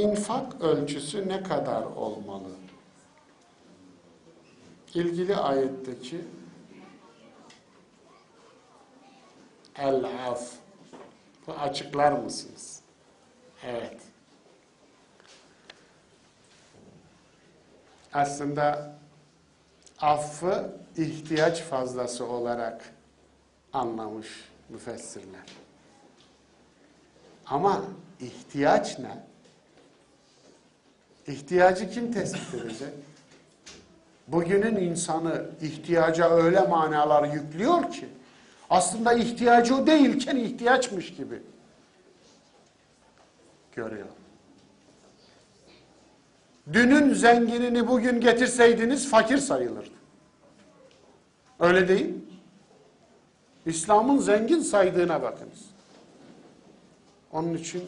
infak ölçüsü ne kadar olmalı? İlgili ayetteki el-af bu açıklar mısınız? Evet. Aslında affı ihtiyaç fazlası olarak anlamış müfessirler. Ama ihtiyaç ne? İhtiyacı kim tespit edecek? Bugünün insanı ihtiyaca öyle manalar yüklüyor ki aslında ihtiyacı o değilken ihtiyaçmış gibi görüyor. Dünün zenginini bugün getirseydiniz fakir sayılırdı. Öyle değil? İslam'ın zengin saydığına bakınız. Onun için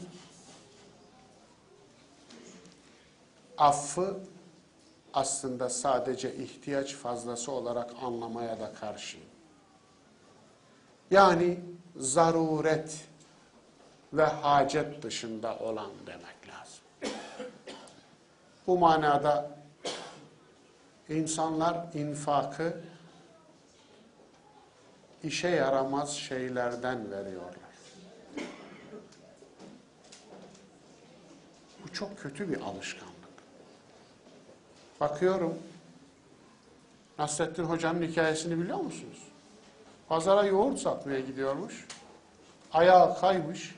affı aslında sadece ihtiyaç fazlası olarak anlamaya da karşıyım. Yani zaruret ve hacet dışında olan demek lazım. Bu manada insanlar infakı işe yaramaz şeylerden veriyorlar. Bu çok kötü bir alışkanlık. Bakıyorum, Nasrettin Hoca'nın hikayesini biliyor musunuz? Pazara yoğurt satmaya gidiyormuş. Ayağı kaymış.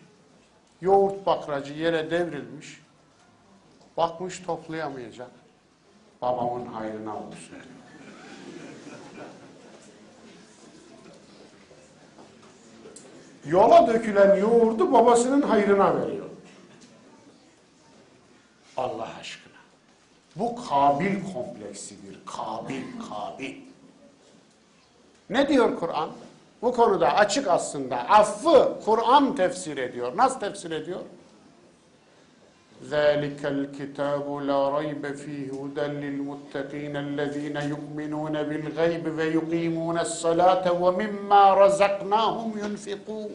Yoğurt bakracı yere devrilmiş. Bakmış toplayamayacak. Babamın hayrına olsun. Yola dökülen yoğurdu babasının hayrına veriyor. Allah aşkına. Bu Kabil kompleksidir. Kabil, Kabil. Ne diyor Kur'an? Bu konuda açık aslında. Affı Kur'an tefsir ediyor. Nasıl tefsir ediyor? ذَٰلِكَ الْكِتَابُ لَا رَيْبَ ف۪يهِ هُدًى لِلْمُتَّقِينَ الَّذ۪ينَ يُؤْمِنُونَ بِالْغَيْبِ وَيُقِيمُونَ الصَّلَاةَ وَمِمَّا رَزَقْنَاهُمْ يُنْفِقُونَ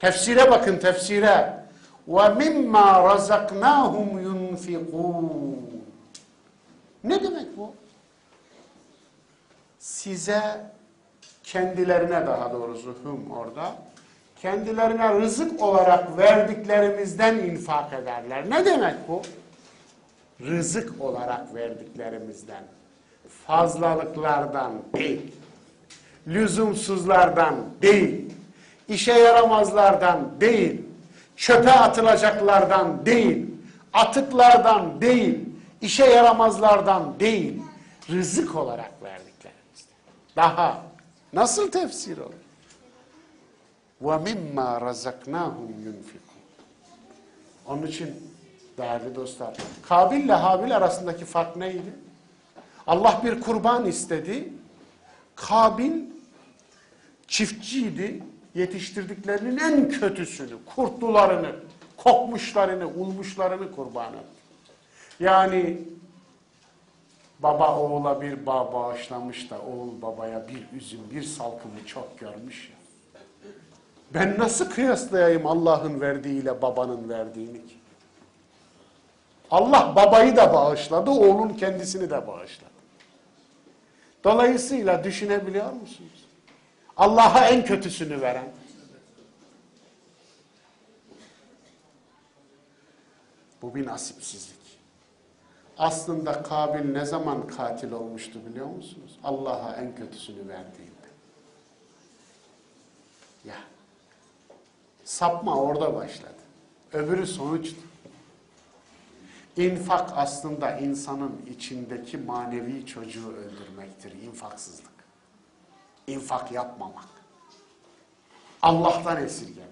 Tefsire bakın tefsire. وَمِمَّا رَزَقْنَاهُمْ يُنْفِقُونَ Ne demek bu? Size kendilerine daha doğrusu hüm orada kendilerine rızık olarak verdiklerimizden infak ederler. Ne demek bu? Rızık olarak verdiklerimizden. Fazlalıklardan değil. Lüzumsuzlardan değil. işe yaramazlardan değil. Çöpe atılacaklardan değil. atıklardan değil, işe yaramazlardan değil, rızık olarak verdiklerimizden. Daha nasıl tefsir olur? وَمِمَّا رَزَقْنَاهُمْ يُنْفِقُونَ Onun için değerli dostlar, Kabil ile Habil arasındaki fark neydi? Allah bir kurban istedi. Kabil çiftçiydi, yetiştirdiklerinin en kötüsünü, kurtlularını kokmuşlarını, ulmuşlarını kurban etti. Yani baba oğula bir bağ bağışlamış da oğul babaya bir üzüm, bir salkımı çok görmüş ya. Ben nasıl kıyaslayayım Allah'ın verdiğiyle babanın verdiğini ki? Allah babayı da bağışladı, oğlun kendisini de bağışladı. Dolayısıyla düşünebiliyor musunuz? Allah'a en kötüsünü veren. Bu bir nasipsizlik. Aslında Kabil ne zaman katil olmuştu biliyor musunuz? Allah'a en kötüsünü verdiğinde. Ya. Sapma orada başladı. Öbürü sonuçtu. İnfak aslında insanın içindeki manevi çocuğu öldürmektir. İnfaksızlık. İnfak yapmamak. Allah'tan esirgemek.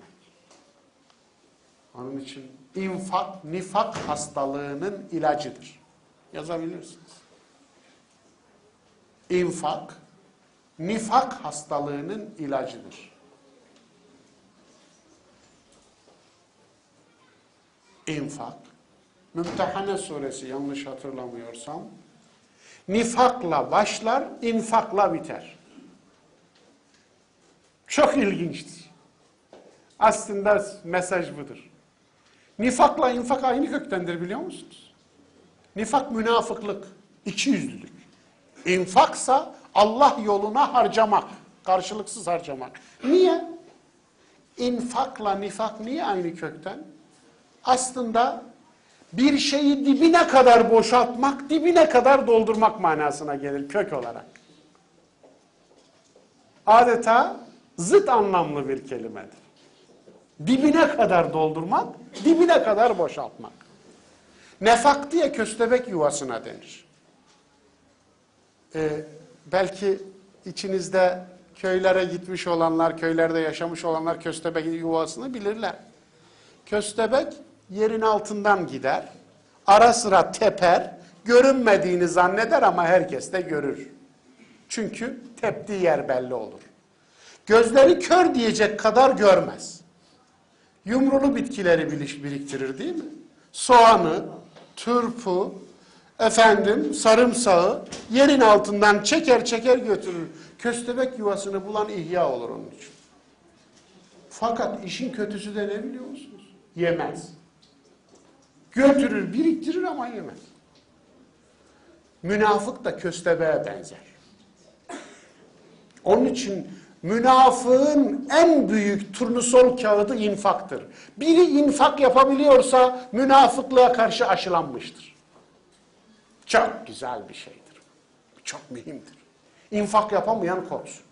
Onun için infak, nifak hastalığının ilacıdır. Yazabilirsiniz. İnfak, nifak hastalığının ilacıdır. infak, Mümtehane suresi yanlış hatırlamıyorsam, nifakla başlar, infakla biter. Çok ilginçtir. Aslında mesaj budur. Nifakla infak aynı köktendir biliyor musunuz? Nifak münafıklık, ikiyüzlülük. İnfaksa Allah yoluna harcamak, karşılıksız harcamak. Niye? İnfakla nifak niye aynı kökten? Aslında bir şeyi dibine kadar boşaltmak, dibine kadar doldurmak manasına gelir kök olarak. Adeta zıt anlamlı bir kelimedir. Dibine kadar doldurmak, dibine kadar boşaltmak. Nefak diye köstebek yuvasına denir. Ee, belki içinizde köylere gitmiş olanlar, köylerde yaşamış olanlar köstebek yuvasını bilirler. Köstebek yerin altından gider, ara sıra teper, görünmediğini zanneder ama herkes de görür. Çünkü teptiği yer belli olur. Gözleri kör diyecek kadar görmez. Yumrulu bitkileri biriktirir değil mi? Soğanı, turpu, efendim sarımsağı yerin altından çeker çeker götürür. Köstebek yuvasını bulan ihya olur onun için. Fakat işin kötüsü de ne biliyor musunuz? Yemez. Götürür, biriktirir ama yemez. Münafık da köstebeğe benzer. Onun için münafığın en büyük turnusol kağıdı infaktır. Biri infak yapabiliyorsa münafıklığa karşı aşılanmıştır. Çok güzel bir şeydir. Çok mühimdir. İnfak yapamayan korksun.